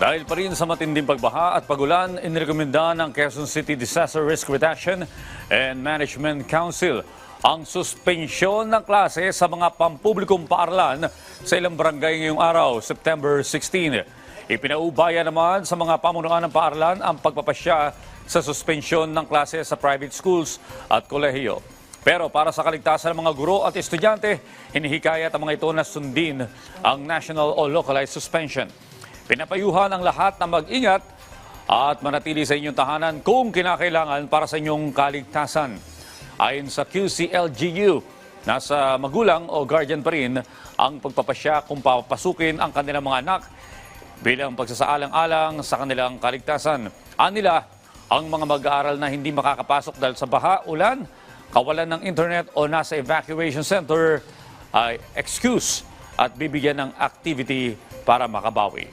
Dahil pa rin sa matinding pagbaha at pagulan, inirekomenda ng Quezon City Disaster Risk Reduction and Management Council ang suspensyon ng klase sa mga pampublikong paaralan sa ilang barangay ngayong araw, September 16. Ipinaubaya naman sa mga pamunuan ng paaralan ang pagpapasya sa suspensyon ng klase sa private schools at kolehiyo. Pero para sa kaligtasan ng mga guro at estudyante, hinihikayat ang mga ito na sundin ang national o localized suspension. Pinapayuhan ang lahat na mag-ingat at manatili sa inyong tahanan kung kinakailangan para sa inyong kaligtasan. Ayon sa QCLGU, nasa magulang o guardian pa rin ang pagpapasya kung papasukin ang kanilang mga anak bilang pagsasaalang-alang sa kanilang kaligtasan. Anila, ang mga mag-aaral na hindi makakapasok dahil sa baha, ulan, kawalan ng internet o nasa evacuation center ay excuse at bibigyan ng activity para makabawi.